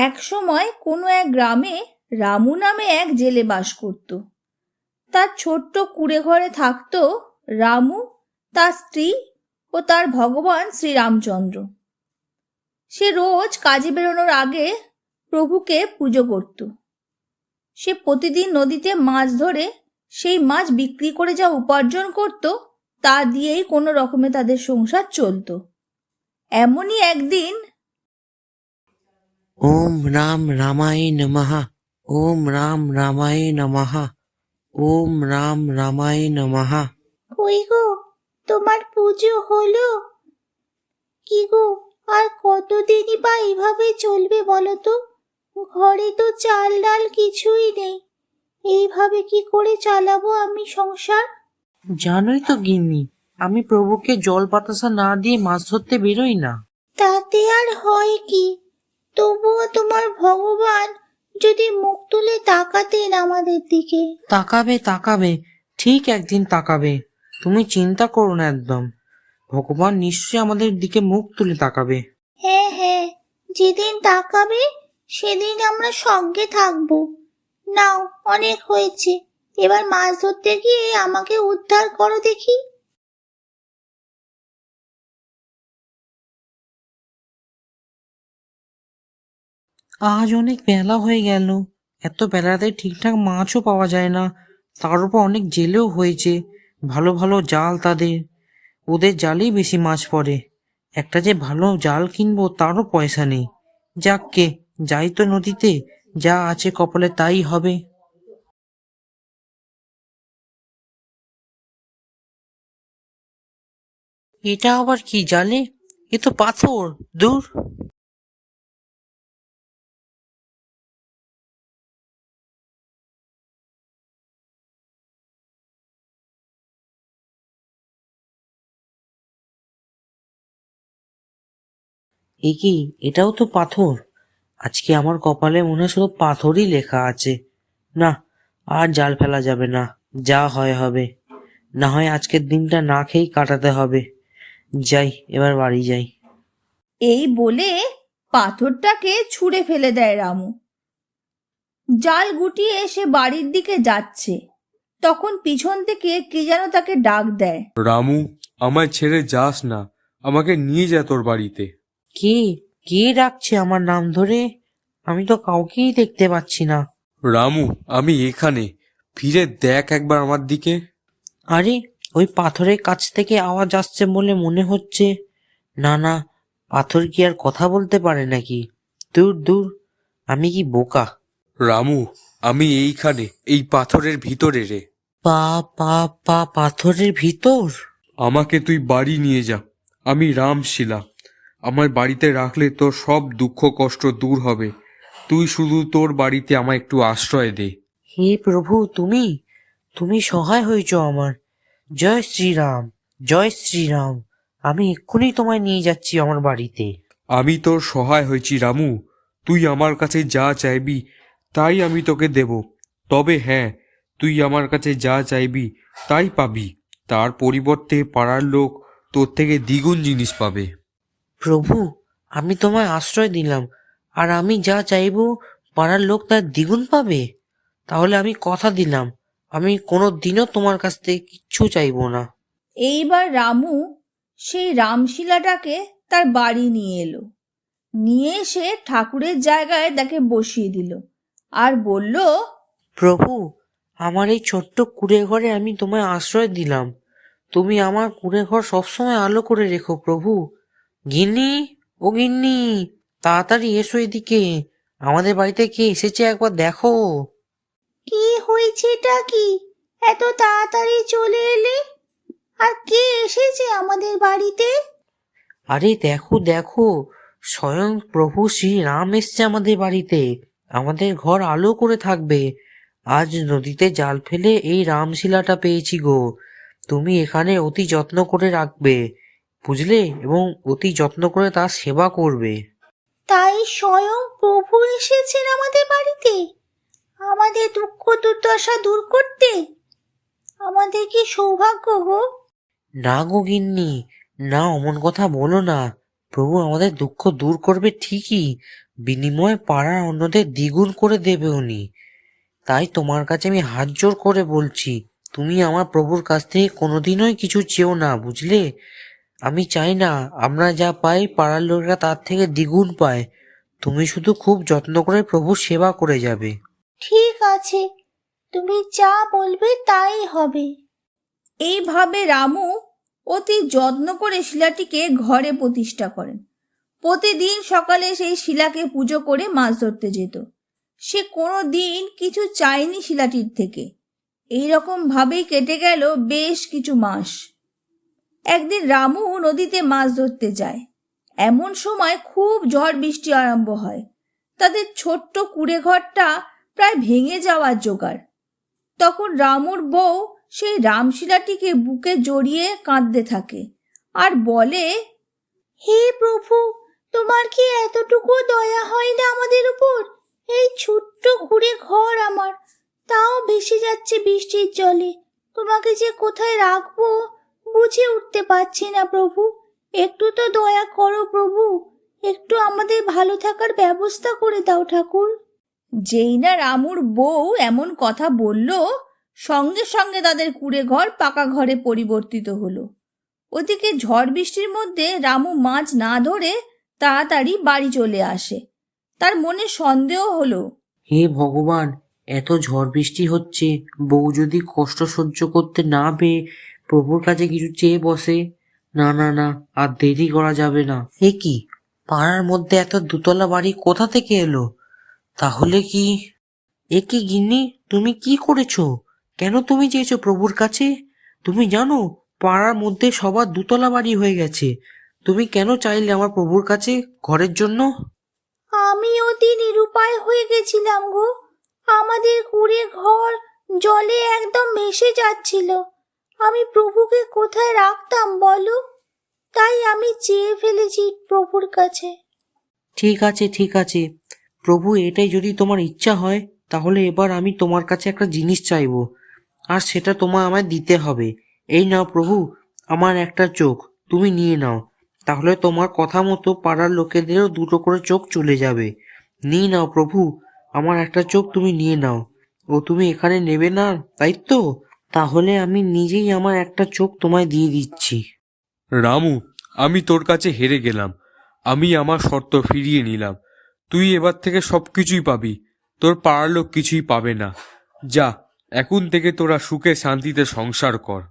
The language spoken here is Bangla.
এক সময় কোনো এক গ্রামে রামু নামে এক জেলে বাস করত। তার ছোট্ট কুড়ে ঘরে থাকতো রামু, তার স্ত্রী ও তার ভগবান শ্রীরামচন্দ্র। সে রোজ কাজে বেরোনোর আগে প্রভুকে পুজো করত। সে প্রতিদিন নদীতে মাছ ধরে সেই মাছ বিক্রি করে যা উপার্জন করত, তা দিয়েই কোনো রকমে তাদের সংসার চলতো। এমনই একদিন ওম রাম রামায় নমঃ ওম রাম রামায় নমঃ ওম রাম রামায় নমঃ কই গো তোমার পুজো হলো? কি গো আর কতদিনই বা এইভাবে চলবে বলো তো? ঘরে তো চাল ডাল কিছুই নেই। এইভাবে কি করে চালাবো আমি সংসার? জানোই তো গিন্নি আমি প্রভুকে জল বাতাসা না দিয়ে মাছ ধরতে বেরোই না। তাতে আর হয় কি? তবুও তোমার ভগবান যদি মুখ তুলে তাকাতেন আমাদের দিকে। তাকাবে তাকাবে ঠিক একদিন তাকাবে। তুমি চিন্তা করো না একদম। ভগবান নিশ্চয়ই আমাদের দিকে মুখ তুলে তাকাবে। হ্যাঁ হ্যাঁ যেদিন তাকাবে সেদিন আমরা সঙ্গে থাকব। নাও অনেক হয়েছে। এবার মাছ ধরতে গিয়ে আমাকে উদ্ধার করো দেখি। আজ অনেক বেলা হয়ে গেল। এত বেলাতে ঠিকঠাক মাছও পাওয়া যায় না। তার উপর অনেক জেলেও হয়েছে। ভালো ভালো জাল তাদের। ওদের জালেই বেশি মাছ পড়ে। একটা যে ভালো জাল কিনবো তারও পয়সা নেই। যাককে যাই তো নদীতে, যা আছে কপালে তাই হবে। এটা আবার কি জালে? এ তো পাথর, দূর। এ কি? এটাও তো পাথর। আজকে আমার কপালে মনে হয় শুধু পাথরই লেখা আছে। না আর জাল ফেলা যাবে না। যা হয় হবে। না হয় আজকের দিনটা না খেয়েই কাটাতে হবে। যাই এবার বাড়ি যাই। এই বলে পাথরটাকে ছুঁড়ে ফেলে দেয় রামু। জাল গুটিয়ে এসে বাড়ির দিকে যাচ্ছে। তখন পিছন থেকে কে যেন তাকে ডাক দেয়। রামু আমায় ছেড়ে যাস না। আমাকে নিয়ে যা তোর বাড়িতে। কে কে ডাকছে আমার নাম ধরে? আমি তো কাউকেই দেখতে পাচ্ছি না। রামু আমি এখানে। ফিরে দেখ একবার আমার দিকে। আরে ওই পাথরের কাছ থেকে আওয়াজ আসছে বলে মনে হচ্ছে। না না পাথর কি আর কথা বলতে পারে নাকি? দূর দূর আমি কি বোকা? রামু আমি এইখানে এই পাথরের ভিতরে রে। পা পা পা পাথরের ভিতর? আমাকে তুই বাড়ি নিয়ে যা। আমি রামশিলা। আমার বাড়িতে রাখলে তোর সব দুঃখ কষ্ট দূর হবে। তুই শুধু তোর বাড়িতে আমায় একটু আশ্রয় দে। হে প্রভু তুমি? তুমি সহায় হয়েছ আমার। জয় শ্রীরাম জয় শ্রীরাম। আমি এক্ষুনি তোমায় নিয়ে যাচ্ছি আমার বাড়িতে। আমি তোর সহায় হয়েছি রামু। তুই আমার কাছে যা চাইবি তাই আমি তোকে দেব। তবে হ্যাঁ তুই আমার কাছে যা চাইবি তাই পাবি। তার পরিবর্তে পাড়ার লোক তোর থেকে দ্বিগুণ জিনিস পাবে। প্রভু আমি তোমায় আশ্রয় দিলাম আর আমি যা চাইব পাড়ার লোক তার দ্বিগুণ পাবে। তাহলে আমি কথা দিলাম আমি কোনো দিনও তোমার কাছ থেকে কিচ্ছু চাইব না। এইবার রামু সেই রামশিলাটাকে তার বাড়ি নিয়ে এলো। নিয়ে এসে ঠাকুরের জায়গায় তাকে বসিয়ে দিল আর বলল প্রভু আমার এই ছোট্ট কুড়ে ঘরে আমি তোমায় আশ্রয় দিলাম। তুমি আমার কুড়ে ঘর সবসময় আলো করে রেখো প্রভু। গিন্নি ও গিন্নি তাড়াতাড়ি এসো এদিকে। আমাদের বাড়িতে কে এসেছে একবার দেখো। কি হয়েছেটা কি? এত তাড়াতাড়ি চলে এলে? আর কে এসেছে আমাদের বাড়িতে? আরে দেখো দেখো স্বয়ং প্রভু শ্রী রাম এসছে আমাদের বাড়িতে। আমাদের ঘর আলো করে থাকবে। আজ নদীতে জাল ফেলে এই রামশিলাটা পেয়েছি গো। তুমি এখানে অতি যত্ন করে রাখবে। বুঝলে? এবং অতি যত্ন করে তার সেবা করবে। তাই স্বয়ং প্রভু এসেছেন আমাদের বাড়িতে। আমাদের দুঃখ দুর্দশা দূর করতে। আমাদের কি সৌভাগ্য গো? না গো গিন্নি না অমন কথা বলো না। প্রভু আমাদের দুঃখ দূর করবে ঠিকই। বিনিময়ে পাড়ার অন্যদের দ্বিগুণ করে দেবে উনি। তাই তোমার কাছে আমি হাত জোর করে বলছি তুমি আমার প্রভুর কাছ থেকে কোনোদিনই কিছু চেও না বুঝলে? আমি চাই না আমরা যা পাই পাড়ার লোকেরা তার থেকে দ্বিগুণ পায়। তুমি শুধু খুব যত্ন করে প্রভুর সেবা করে যাবে। ঠিক আছে তুমি যা বলবে তাই হবে। এইভাবে রামু অতি যত্ন করে শিলাটিকে ঘরে প্রতিষ্ঠা করেন। প্রতিদিন সকালে সেই শিলাকে পুজো করে মাছ ধরতে যেত। সে কোনো দিন কিছু চায়নি শিলাটির থেকে। এই রকম ভাবেই কেটে গেল বেশ কিছু মাস। একদিন রামু নদীতে মাছ ধরতে যায়। এমন সময় খুব ঝড় বৃষ্টি আরম্ভ হয়। তাদের ছোট্ট কুড়ে ঘরটা প্রায় ভেঙে যাওয়ার জোগাড়। তখন রামুর বউ সেই রামশিলাটিকে বুকে জড়িয়ে কাঁদতে থাকে আর বলে, হে প্রভু, তোমার কি এতটুকু দয়া হয় না আমাদের উপর? এই ছোট্ট ঘুরে ঘর আমার, তাও ভেসে যাচ্ছে বৃষ্টির জলে। তোমাকে যে কোথায় রাখব বুঝে উঠতে পারছি না প্রভু। একটু তো দয়া করো প্রভু। একটু আমাদের ভালো থাকার ব্যবস্থা করে দাও ঠাকুর। যেই না রামুর বউ এমন কথা বলল সঙ্গে সঙ্গে তাদের কুড়ে ঘর পাকা ঘরে পরিবর্তিত হলো। ওদিকে ঝড় বৃষ্টির মধ্যে রামু মাছ না ধরে তাড়াতাড়ি বাড়ি চলে আসে। তার মনে সন্দেহ হলো হে ভগবান এত ঝড় বৃষ্টি হচ্ছে বউ যদি কষ্ট সহ্য করতে না পেয়ে প্রভুর কাছে কিছু চেয়ে বসে না না না আর দেরি করা যাবে না। এ কি? পাড়ার মধ্যে এত দুতলা বাড়ি কোথা থেকে এলো? তাহলে কি এ কি গিন্নি তুমি কি করেছ? কেন তুমি চেয়েছো প্রভুর কাছে? তুমি জানো পাড়ার মধ্যে সবার দুতলা বাড়ি হয়ে গেছে। তুমি কেন চাইলে আমার প্রভুর কাছে ঘরের জন্য? আমি অতি নিরুপায় হয়ে গেছিলাম গো। আমাদের কুড়ে ঘর জলে একদম ভেসে যাচ্ছিল। আমি প্রভুকে কোথায় রাখতাম বলো? তাই আমি চেয়ে ফেলেছি প্রভুর কাছে। ঠিক আছে ঠিক আছে। প্রভু, এটাই যদি তোমার ইচ্ছা হয়, তাহলে এবার আমি তোমার কাছে একটা জিনিস চাইব। আর সেটা তোমায় আমায় দিতে হবে। এই নাও প্রভু, আমার একটা চোখ, তুমি নিয়ে নাও। তাহলে তোমার কথা মতো পাড়ার লোকেদেরও দুটো করে চোখ চলে যাবে। নিয়ে নাও প্রভু, আমার একটা চোখ তুমি নিয়ে নাও। ও, তুমি এখানে নেবে না, তাই তো? তাহলে আমি নিজেই আমার একটা চোখ তোমায় দিয়ে দিচ্ছি। রামু, আমি তোর কাছে হেরে গেলাম। আমি আমার শর্ত ফিরিয়ে নিলাম। তুই এবার থেকে সব কিছুই পাবি। তোর পাড়ার লোক কিছুই পাবে না। যা, এখন থেকে তোরা সুখে শান্তিতে সংসার কর।